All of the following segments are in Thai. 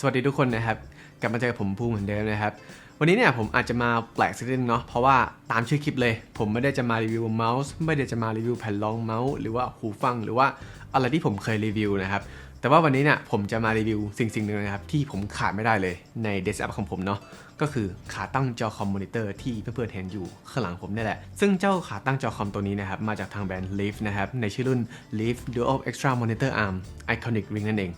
สวัสดีทุกคนนะครับ กลับมาเจอผมภูมิเหมือนเดิมนะครับ วันนี้เนี่ยผมอาจจะมาแปลกสักนิดนึงเนาะเพราะว่าตามชื่อคลิปเลย ผมไม่ได้จะมารีวิวเมาส์ไม่ได้จะมารีวิวแผ่นรองเมาส์หรือว่าหูฟังหรือว่าอะไรที่ผมเคยรีวิวนะครับแต่ว่าวันนี้เนี่ยผมจะมารีวิวสิ่งสิ่งหนึ่งนะครับ ที่ผมขาดไม่ได้เลยในเดสก์แอปของผมเนาะก็คือขาตั้งจอคอมมอนิเตอร์ที่เพื่อนๆเห็นอยู่ข้างหลังผมนี่แหละ ซึ่งเจ้าขาตั้งจอคอมตัวนี้นะครับ มาจากทางแบรนด์ Leaf นะครับ ในชื่อรุ่น Leaf Dual Extra Monitor Arm Iconic Ring นั่นเอง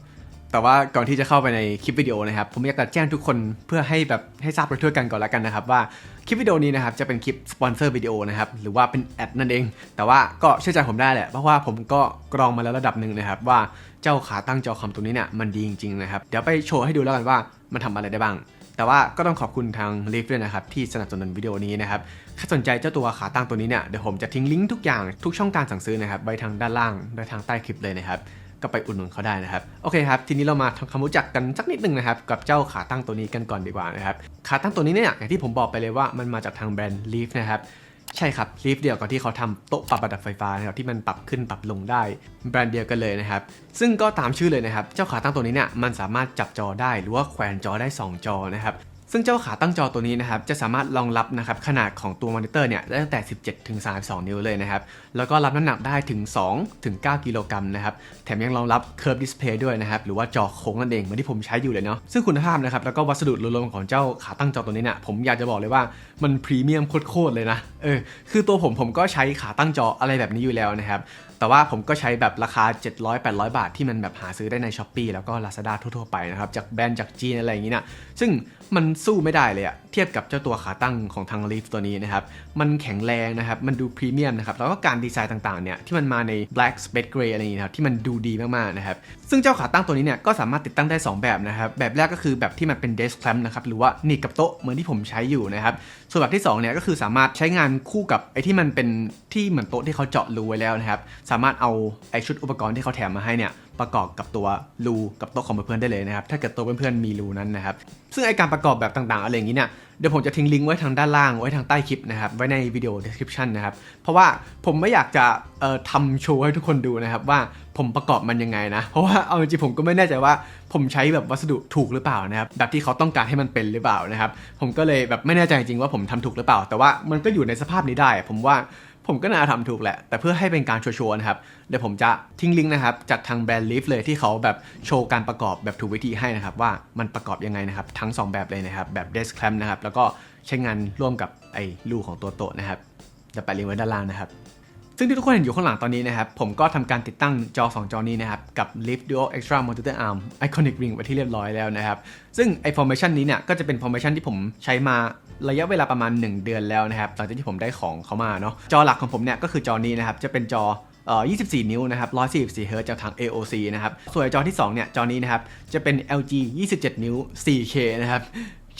แต่ว่าก่อนที่จะเข้าไปในคลิปวิดีโอนะครับ ผมอยากจะแจ้งทุกคนเพื่อให้แบบให้ทราบไปทั่วกันก่อนล้วกันนะครับ ว่าคลิปวิดีโอนี้นะครับจะเป็นคลิปสปอนเซอร์วิดีโอนะครับหรือว่าเป็นแอดนั่นเอง แต่ว่าก็เชื่อใจผมได้แหละเพราะว่าผมก็กรองมาแล้วระดับหนึ่งนะครับว่าเจ้าขาตั้งจอคอมตัวนี้เนี่ยมันดีจริงๆนะครับเดี๋ยวไปโชว์ให้ดูแล้วกันว่ามันทำอะไรได้บ้าง แต่ว่าก็ต้องขอบคุณทาง l e a f ด้วยนะครับที่สนับสนุนวิดีโอนี้นะครับถ้าสนใจเจ้าตัวขาตั้งตัวนี้เนี่ยเดี๋ยวผมจะทิ้งลิงก์ทุกอย่างทุกช่องการสั่งซื้อนะครับไว้ทางด้านล่างและทางใต้คลิปเลยนะครับ ก็ไปอุดหนุนเขาได้นะครับ โอเคครับ ทีนี้เรามาทำความรู้จักกันสักนิดหนึ่งนะครับ กับเจ้าขาตั้งตัวนี้กันก่อนดีกว่านะครับ ขาตั้งตัวนี้เนี่ยอย่างที่ผมบอกไปเลยว่ามันมาจากทางแบรนด์ Leaf นะครับใช่ครับ Leaf เดียวกับที่เขาทำโต๊ะปรับระดับไฟฟ้านะครับที่มันปรับขึ้นปรับลงได้แบรนด์เดียวกันเลยนะครับ ซึ่งก็ตามชื่อเลยนะครับ เจ้าขาตั้งตัวนี้เนี่ยมันสามารถจับจอได้หรือว่าแขวนจอได้ 2 จอนะครับ ซึ่งเจ้าขาตั้งจอตัวนี้นะครับจะสามารถรองรับนะครับขนาดของตัวมอนิเตอร์เนี่ยได้ตั้งแต่ 17ถึง32 นิ้วเลยนะครับ แล้วก็รับน้ำหนักได้ถึง2ถึง9กิโลกรัมนะครับ แถมยังรองรับ Curve Display ด้วยนะครับ หรือว่าจอโค้งนั่นเองเหมือนที่ผมใช้อยู่เลยเนาะซึ่งคุณภาพนะครับ แล้วก็วัสดุรวมๆของเจ้าขาตั้งจอตัวนี้เนี่ยผมอยากจะบอกเลยว่ามันพรีเมียมโคตรๆเลยนะเออคือตัวผมผมก็ใช้ขาตั้งจออะไรแบบนี้อยู่แล้วนะครับ แต่ว่าผมก็ใช้แบบราคา 700-800 บาทที่มันแบบหาซื้อได้ใน s h อ p e e แล้วก็ Lazada ทั่วๆไปนะครับ จากแบรนด์จากจีนอะไรอย่างนี้นะซึ่งมันสู้ไม่ได้เลยอะเทียบกับเจ้าตัวขาตั้งของทาง Leaf ตัวนี้นะครับ มันแข็งแรงนะครับ มันดูพรีเมียมนะครับ แล้วก็การดีไซน์ต่างๆเนี่ยที่มันมาใน black space gray อะไรอย่างนี้นะครับที่มันดูดีมากๆนะครับซึ่งเจ้าขาตั้งตัวนี้เนี่ยก็สามารถติดตั้งได้ 2 แบบนะครับแบบแรกก็คือแบบที่มันเป็น desk clamp นะครับหรือว่าหนีบกับโต๊ะเหมือนที่ผมใช้อยู่นะครับส่วนแบบที่2เนี่ยก็คือสามารถใช้งานคู่กับไอ้ที่มันเป็นที่เหมือนโต๊ะที่เขาเจาะรูไว้แล้วนะครับสามารถเอาไอชุดอุปกรณ์ที่เขาแถมมาให้เนี่ยประกอบกับตัวรูกับโต๊ะของเพื่อนๆได้เลยนะครับถ้าเกิดตัวเพื่อนๆมีรูนั้นนะครับซึ่งไอการประกอบแบบต่างๆอะไรอย่างนี้เนี่ยเดี๋ยวผมจะทิ้งลิงก์ไว้ทางด้านล่างไว้ทางใต้คลิปนะครับไว้ในวิดีโอ description นะครับเพราะว่าผมไม่อยากจะทำโชว์ให้ทุกคนดูนะครับว่าผมประกอบมันยังไงนะ เพราะว่าเอาจริงๆผมก็ไม่แน่ใจว่าผมใช้แบบวัสดุถูกหรือเปล่านะครับแบบที่เขาต้องการให้มันเป็นหรือเปล่านะครับผมก็เลยแบบไม่แน่ใจจริงๆว่าผมทำถูกหรือเปล่า แต่ว่ามันก็อยู่ในสภาพนี้ได้ ผมว่า ผมก็น่าทำถูกแหละ แต่เพื่อให้เป็นการชัวร์นะครับ เดี๋ยวผมจะทิ้งลิงก์นะครับ จากทางแบรนด์ลิฟเลยที่เขาแบบโชว์การประกอบแบบถูกวิธีให้นะครับ ว่ามันประกอบยังไงนะครับ ทั้ง 2 แบบเลยนะครับ แบบเดสแคลมนะครับ แล้วก็ใช้งานร่วมกับไอ้ลูของตัวโตนะครับจะไปลิงก์ไว้ด้านล่างนะครับ ซึ่งที่ทุกคนเห็นอยู่ข้างหลังตอนนี้นะครับ ผมก็ทำการติดตั้งจอ 2 จอนี้นะครับ กับ Lift Dual Extra Monitor Arm Iconic Ring ไว้ที่เรียบร้อยแล้วนะครับ ซึ่งไอ้ formation นี้เนี่ยก็จะเป็น formation ที่ผมใช้มาระยะเวลาประมาณ 1 เดือนแล้วนะครับหลังจากที่ผมได้ของเขามาเนาะจอหลักของผมเนี่ยก็คือจอนี้นะครับจะเป็นจอเอ่อ24 นิ้วนะครับ144เฮิร์ตจากทาง AOC นะครับ ส่วนจอที่ 2 เนี่ย จอนี้นะครับ จะเป็น LG 27 นิ้ว 4K นะครับ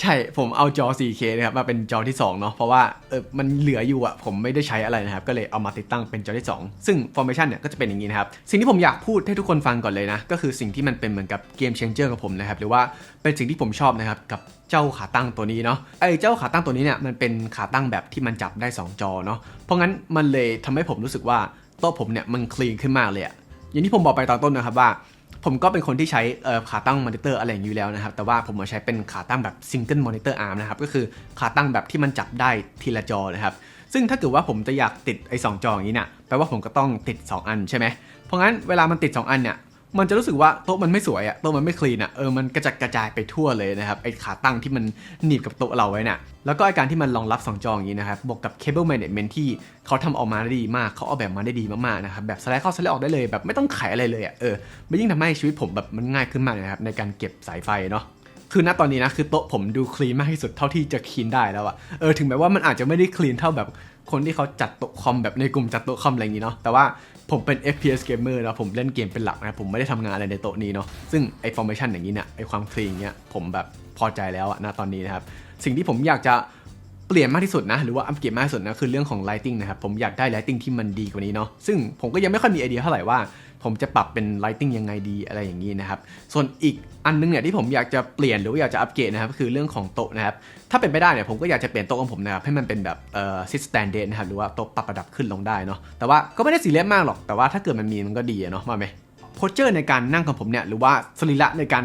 ใช่ผมเอาจอ 4K นะครับมาเป็นจอที่ 2 เนาะเพราะว่าเออมันเหลืออยู่อะผมไม่ได้ใช้อะไรนะครับ ก็เลยเอามาติดตั้งเป็นจอที่ 2 ซึ่ง formation เนี่ยก็จะเป็นอย่างนี้นะครับ สิ่งที่ผมอยากพูดให้ทุกคนฟังก่อนเลยนะ ก็คือสิ่งที่มันเป็นเหมือนกับเกม changer กับผมนะครับ หรือว่าเป็นสิ่งที่ผมชอบนะครับกับเจ้าขาตั้งตัวนี้เนาะไอ้เจ้าขาตั้งตัวนี้เนี่ยมันเป็นขาตั้งแบบที่มันจับได้ 2 จอเนาะเพราะงั้นมันเลยทำให้ผมรู้สึกว่าโต๊ะผมเนี่ยมันคลีนขึ้นมากเลยอะอย่างที่ผมบอกไปตอนต้นนะครับว่า ผมก็เป็นคนที่ใช้ขาตั้งมอนิเตอร์อะไรอย่างนี้อยู่แล้วนะครับ แต่ว่าผมมาใช้เป็นขาตั้งแบบซิงเกิลมอนิเตอร์อาร์มนะครับ ก็คือขาตั้งแบบที่มันจับได้ทีละจอนะครับ ซึ่งถ้าเกิดว่าผมจะอยากติดไอ้สองจออย่างนี้เนี่ยแปลว่าผมก็ต้องติด 2 อันใช่ไหมเพราะงั้นเวลามันติด 2 อันเนี่ย มันจะรู้สึกว่าโต๊ะมันไม่สวยอะโต๊ะมันไม่คลีนอะเออมันกระจัดกระจายไปทั่วเลยนะครับไอ้ขาตั้งที่มันหนีบกับโต๊ะเราไว้น่ะแล้วก็ไอการที่มันรองรับ2จออย่างนี้นะครับบวกกับ cable management ที่เขาทำออกมาได้ดีมากเขาออกแบบมาได้ดีมากๆนะครับแบบสไลด์เข้าสไลด์ออกได้เลยแบบไม่ต้องไขอะไรเลยอะเออมันยิ่งทำให้ชีวิตผมแบบมันง่ายขึ้นมากเลยนะครับในการเก็บสายไฟเนาะคือณตอนนี้นะคือโต๊ะผมดูคลีนมากที่สุดเท่าที่จะคลีนได้แล้วอะเออถึงแม้ว่ามันอาจจะไม่ได้คลีนเท่าแบบ คนที่เขาจัดโต๊ะคอมแบบในกลุ่มจัดโต๊ะคอมอะไรอย่างนี้เนาะแต่ว่าผมเป็น FPS gamer แล้วผมเล่นเกมเป็นหลักนะผมไม่ได้ทำงานอะไรในโต๊ะนี้เนาะซึ่งไอ้ formation อย่างนี้เนี่ยไอ้ความคลีนเนี้ยผมแบบพอใจแล้วอะนะตอนนี้นะครับสิ่งที่ผมอยากจะเปลี่ยนมากที่สุดนะหรือว่าอัปเกรดมากที่สุดนะคือเรื่องของ lighting นะครับผมอยากได้ lighting ที่มันดีกว่านี้เนาะซึ่งผมก็ยังไม่ค่อยมีไอเดียเท่าไหร่ว่า ผมจะปรับเป็น lighting ยังไงดีอะไรอย่างนี้นะครับ ส่วนอีกอันนึงเนี่ยที่ผมอยากจะเปลี่ยนหรือว่าอยากจะอัปเกรดนะครับก็คือเรื่องของโต๊ะนะครับ ถ้าเป็นไปได้เนี่ยผมก็อยากจะเปลี่ยนโต๊ะของผมนะครับให้มันเป็นแบบเอ่อ sit stand นะครับหรือว่าโต๊ะปรับระดับขึ้นลงได้เนาะแต่ว่าก็ไม่ได้สีเรียสมากหรอกแต่ว่าถ้าเกิดมันมีมันก็ดีอะเนาะมาไหม โพสเจอร์ในการนั่งของผมเนี่ยหรือว่าสรีระในการ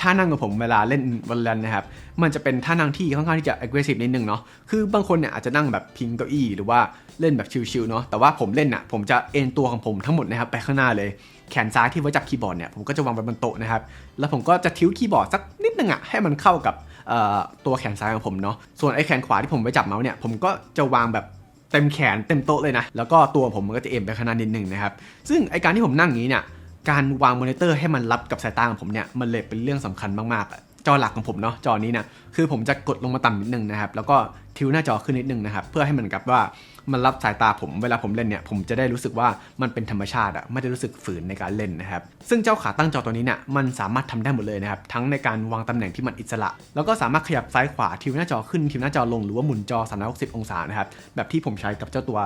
ท่านั่งของผมเวลาเล่นวอลเลนนะครับมันจะเป็นท่านั่งที่ค่อนข้างที่จะ aggressive นิดนึงเนาะคือบางคนเนี่ยอาจจะนั่งแบบพิงเก้าอี้หรือว่าเล่นแบบชิลๆเนาะแต่ว่าผมเล่นอะผมจะเอ็นตัวของผมทั้งหมดนะครับไปข้างหน้าเลยแขนซ้ายที่ไว้จับคีย์บอร์ดเนี่ยผมก็จะวางไว้บนโต๊ะนะครับแล้วผมก็จะทิ้วคีย์บอร์ดสักนิดนึงอะให้มันเข้ากับตัวแขนซ้ายของผมเนาะส่วนไอ้แขนขวาที่ผมไว้จับเมาส์เนี่ยผมก็จะวางแบบเต็มแขนเต็มโต๊ะเลยนะแล้วก็ตัวผมมันก็จะเอ็นไปข้างหน้านิดนึงนะครับซึ่งไอการที่ผมนั่งอย่างนี้เนี่ย การวางมอนิเตอร์ให้มันรับกับสายตาของผมเนี่ยมันเลยเป็นเรื่องสำคัญมากๆอะจอหลักของผมเนาะจอนี้นี่ยคือผมจะกดลงมาต่ำนิดนึงนะครับแล้วก็ทิวหน้าจอขึ้นนิดนึงนะครับเพื่อให้มันกับว่ามันรับสายตาผมเวลาผมเล่นเนี่ยผมจะได้รู้สึกว่ามันเป็นธรรมชาติอะไม่ได้รู้สึกฝืนในการเล่นนะครับซึ่งเจ้าขาตั้งจอตัวนี้เนี่ยมันสามารถทำได้หมดเลยนะครับทั้งในการวางตำแหน่งที่มันอิสระ แล้วก็สามารถขยับซ้ายขวาทิวหน้าจอขึ้นทิวหน้าจอลงหรือว่าหมุนจอ360องศานะครับแบบที่ผมใช้กับเจ้าตัว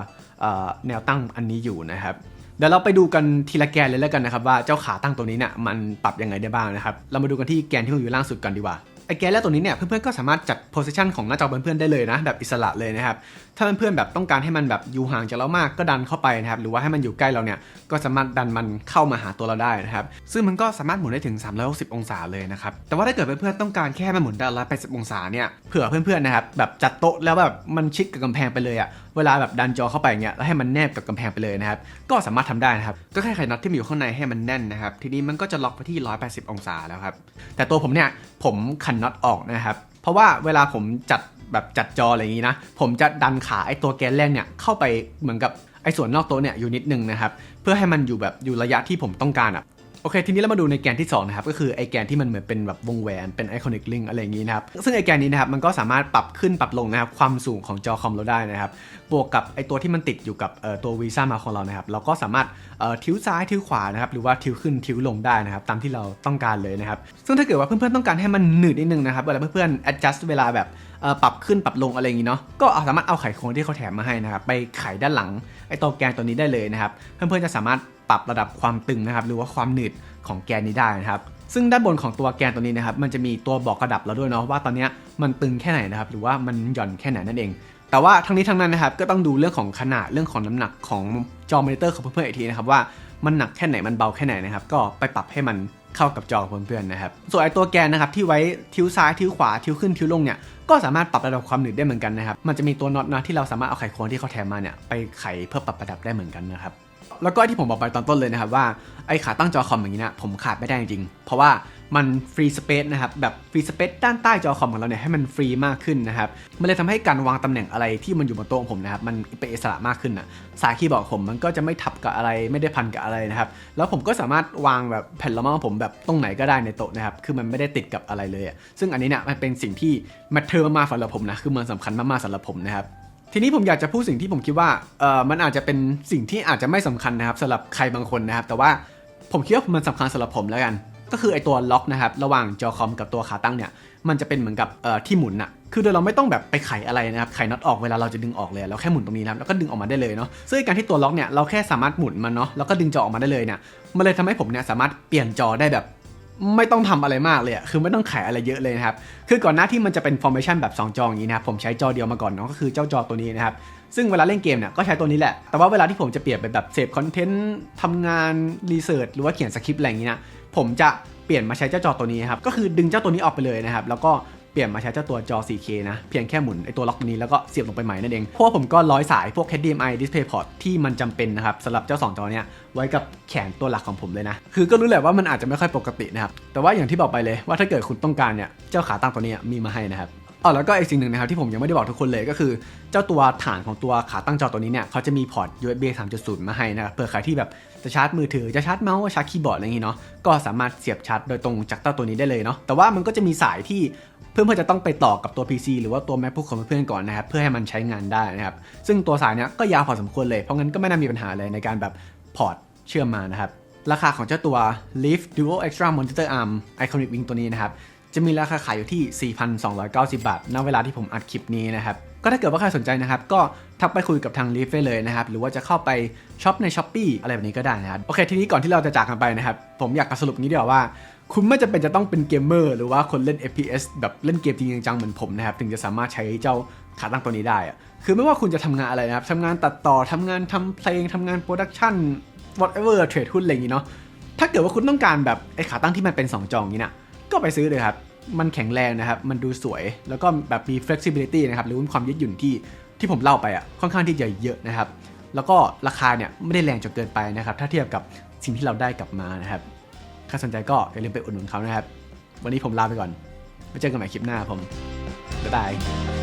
แนวตั้งอันนี้อยู่นะครับ เดี๋ยวเราไปดูกันทีละแกนเลยแล้วกันนะครับว่าเจ้าขาตั้งตัวนี้เนี่ยมันปรับยังไงได้บ้างนะครับ เรามาดูกันที่แกนที่มันอยู่ล่างสุดกันดีกว่า ไอแกนแรกตัวนี้เนี่ยเพื่อนๆก็สามารถจัดโพ i ิชันของหน้าจอเพื่อนๆได้เลยนะแบบอิสระเลยนะครับถ้าเพื่อนๆแบบต้องการให้มันแบบอยู่ห่างจากเรามากก็ดันเข้าไปนะครับหรือว่าให้มันอยู่ใกล้เราเนี่ยก็สามารถดันมันเข้ามาหาตัวเราได้นะครับซึ่งมันก็สามารถหมุนได้ถึง 360 องศาเลยนะครับแต่ว่าถ้าเกิดเพื่อนๆต้องการแค่ให้มันหมุนได้180 องศาเนี่ยเผื่อเพื่อนๆนะครับแบบจัดโต๊ะแล้วแบบมันชิดกับกำแพงไปเลยอะเวลาแบบดันจอเข้าไปเงี้ยแล้วให้มันแนบกับกำแพงไปเลยนะครับก็สามารถทำได้นะครับก็แค่ไขน็อตที่มันอยู่ข้างในให้มันแน่นนะครับทีนี้มันก็จะล็อกไปที่ 180 องศาแล้วครับแต่ตัวผมเนี่ย ผมขันน็อตออกนะครับ เพราะว่าเวลาผมจัดแบบจัดจออะไรอย่างนี้นะ ผมจะดันขาไอ้ตัวแกนแรกเนี่ยเข้าไปเหมือนกับไอ้ส่วนนอกโต๊ะเนี่ยอยู่นิดนึงนะครับ เพื่อให้มันอยู่แบบอยู่ระยะที่ผมต้องการอะ โอเค ทีนี้เรามาดูในแกนที่2นะครับก็คือไอแกนที่มันเหมือนเป็นแบบวงแหวนเป็นไอคอนิกลิงอะไรอย่างนี้นะครับซึ่งไอแกนนี้นะครับมันก็สามารถปรับขึ้นปรับลงนะครับความสูงของจอคอมเราได้นะครับบวกกับไอตัวที่มันติดอยู่กับตัววีซ่ามาของเรานะครับเราก็สามารถทิวซ้ายทิวขวานะครับหรือว่าทิวขึ้นทิวลงได้นะครับตามที่เราต้องการเลยนะครับซึ่งถ้าเกิดว่าเพื่อนๆต้องการให้มันหนืดนิดนึงนะครับเวลาเพื่อนๆ adjust เวลาแบบปรับขึ้นปรับลงอะไรอย่างนี้เนาะก็สามารถเอาไขควงที่เขาแถมมาให้นะครับไปไขด้านหลังไอตัวแกนตัวนี้ได้เลยนะครับเพื่อนๆจะสามารถ ปรับระดับความตึงนะครับหรือว่าความหนืดของแกนนี้ได้นะครับซึ่งด้านบนของตัวแกนตัวนี้นะครับมันจะมีตัวบอกระดับเราด้วยเนาะว่าตอนนี้มันตึงแค่ไหนนะครับหรือว่ามันหย่อนแค่ไหนนั่นเอง แต่ว่าทั้งนี้ทั้งนั้นนะครับก็ต้องดูเรื่องของขนาดเรื่องของน้ำหนักของจอมอนิเตอร์ของเพื่อนๆอีกทีนะครับว่ามันหนักแค่ไหนมันเบาแค่ไหนนะครับก็ไปปรับให้มันเข้ากับจอของเพื่อนๆนะครับส่วนไอตัวแกนนะครับที่ไว้ทิ้วซ้ายทิ้วขวาทิ้วขึ้นทิ้วลงเนี่ยก็สามารถปรับระดับความหนืดได้เหมือนกันนะครับมันจะมีตัวน็อตนะที่เราสามารถเอาไขควงที่เขาแถมมาเนี่ยไปไขเพื่อปรับระดับได้เหมือนกันนะครับ แล้วก็ที่ผมบอกไปตอนต้นเลยนะครับว่าไอ้ขาตั้งจอคอมอย่างนี้นะผมขาดไม่ได้จริง เพราะว่ามันฟรีสเปซนะครับแบบฟรีสเปซด้านใต้จอคอมของเราเนี่ยให้มันฟรีมากขึ้นนะครับมันเลยทำให้การวางตำแหน่งอะไรที่มันอยู่บนโต๊ะของผมนะครับมันเป็นอิสระมากขึ้นนะสายคีย์บอร์ดผมมันก็จะไม่ทับกับอะไรไม่ได้พันกับอะไรนะครับแล้วผมก็สามารถวางแบบแผ่นละมาของผมแบบตรงไหนก็ได้ในโต๊ะนะครับคือมันไม่ได้ติดกับอะไรเลยอะซึ่งอันนี้เนี่ยมันเป็นสิ่งที่มทเทอร์มากสำหรับผมนะคือมันสำคัญมากๆสำหรับผมนะครับ ทีนี้ผมอยากจะพูดสิ่งที่ผมคิดว่าเออมันอาจจะเป็นสิ่งที่อาจจะไม่สำคัญนะครับสำหรับใครบางคนนะครับ แต่ว่าผมคิดว่ามันสำคัญสำหรับผมแล้วกัน ก็คือไอตัวล็อกนะครับระหว่างจอคอมกับตัวขาตั้งเนี่ยมันจะเป็นเหมือนกับเอ่อที่หมุนอะคือโดยเราไม่ต้องแบบไปไขอะไรนะครับไขน็อตออกเวลาเราจะดึงออกเลยเราแค่หมุนตรงนี้นะครับแล้วก็ดึงออกมาได้เลยเนาะซึ่งการที่ตัวล็อกเนี่ยเราแค่สามารถหมุนมันเนาะแล้วก็ดึงจอออกมาได้เลยเนี่ยมันเลยทำให้ผมเนี่ยสามารถเปลี่ยนจอได้แบบ ไม่ต้องทำอะไรมากเลยอะคือไม่ต้องไขอะไรเยอะเลยนะครับ คือก่อนหน้าที่มันจะเป็นฟอร์เมชันแบบ 2 จออย่างนี้นะครับ ผมใช้จอเดียวมาก่อนเนาะ ก็คือเจ้าจอตัวนี้นะครับ ซึ่งเวลาเล่นเกมเนี่ยก็ใช้ตัวนี้แหละ แต่ว่าเวลาที่ผมจะเปลี่ยนไปแบบเสพคอนเทนต์ทำงานรีเสิร์ชหรือว่าเขียนสคริปต์อะไรอย่างนี้นะ ผมจะเปลี่ยนมาใช้เจ้าจอตัวนี้ครับ ก็คือดึงเจ้าตัวนี้ออกไปเลยนะครับ แล้วก็ เปลี่ยนมาใช้เจ้าตัวจอ 4K นะ เพียงแค่หมุนไอตัวล็อกตัวนี้แล้วก็เสียบลงไปใหม่นั่นเอง เพราะว่าผมก็ร้อยสายพวก HDMI DisplayPort ที่มันจำเป็นนะครับสำหรับเจ้า 2 จอเนี้ยไว้กับแขนตัวหลักของผมเลยนะ คือก็รู้แหละว่ามันอาจจะไม่ค่อยปกตินะครับ แต่ว่าอย่างที่บอกไปเลยว่าถ้าเกิดคุณต้องการเนี่ยเจ้าขาตั้งตัวนี้มีมาให้นะครับอ๋อแล้วก็อีกสิ่งหนึ่งนะครับที่ผมยังไม่ได้บอกทุกคนเลยก็คือ เจ้าตัวฐานของตัวขาตั้งจอตัวนี้เนี่ยเขาจะมีพอร์ต USB 3.0 มาให้นะครับเผื่อใครที่แบบจะชาร์จมือถือจะชาร์จเมาส์ชาร์จคีย์บอร์ดอะไรอย่างงี้เนาะก็สามารถเสียบชาร์จโดยตรงจากเจ้าตัวนี้ได้เลยเนาะแต่ว่ามันก็จะมีสายที่ เพื่อนๆจะต้องไปต่อกับตัว PC หรือว่าตัว MacBook ของเพื่อนๆก่อนนะครับ เพื่อให้มันใช้งานได้นะครับ ซึ่งตัวสายเนี้ยก็ยาวพอสมควรเลย เพราะงั้นก็ไม่น่ามีปัญหาเลยในการแบบพอร์ตเชื่อมมานะครับ ราคาของเจ้าตัว Leaf Dual Extra Monitor Arm Iconic Wing ตัวนี้นะครับ จะมีราคาขายอยู่ที่ 4,290 บาท ณ เวลาที่ผมอัดคลิปนี้นะครับ ก็ถ้าเกิดว่าใครสนใจนะครับ ก็ทักไปคุยกับทาง l e a f ได้เลยนะครับ หรือว่าจะเข้าไปช็อปใน s h อ p e e อะไรแบบนี้ก็ได้นะครับ โอเค ทีนี้ก่อนที่เราจะจากกันไปนะครับ ผมอยากสรุปนี้ดีกว่าว่า คุณไม่จำเป็นจะต้องเป็นเกมเมอร์หรือว่าคนเล่น FPS แบบเล่นเกมจริงจังเหมือนผมนะครับ ถึงจะสามารถใช้เจ้าขาตั้งตัวนี้ได้ คือไม่ว่าคุณจะทำงานอะไรนะครับทำงานตัดต่อทำงานทำเพลงทำงานโปรดักชัน whatever เทรดหุ้นอะไรอย่างนี้เนาะถ้ถ้าเกิดว่าคุณต้องการแบบไอ้ขาตั้งที่มันเป็น 2 จออย่างนี้นะ ก็ไปซื้อเลยครับ มันแข็งแรงนะครับ มันดูสวย แล้วก็แบบมี flexibility นะครับ หรือว่าความยืดหยุ่นที่ที่ผมเล่าไปอะ ค่อนข้างที่จะเยอะนะครับ แล้วก็ราคาเนี่ยไม่ได้แรงจนเกินไปนะครับ ถ้าเทียบกับสิ่งที่เราได้กลับมานะครับ ใครสนใจก็อย่าลืมไปอุดหนุนเขานะครับ วันนี้ผมลาไปก่อน ไว้เจอกันใหม่คลิปหน้าผม บ๊ายบาย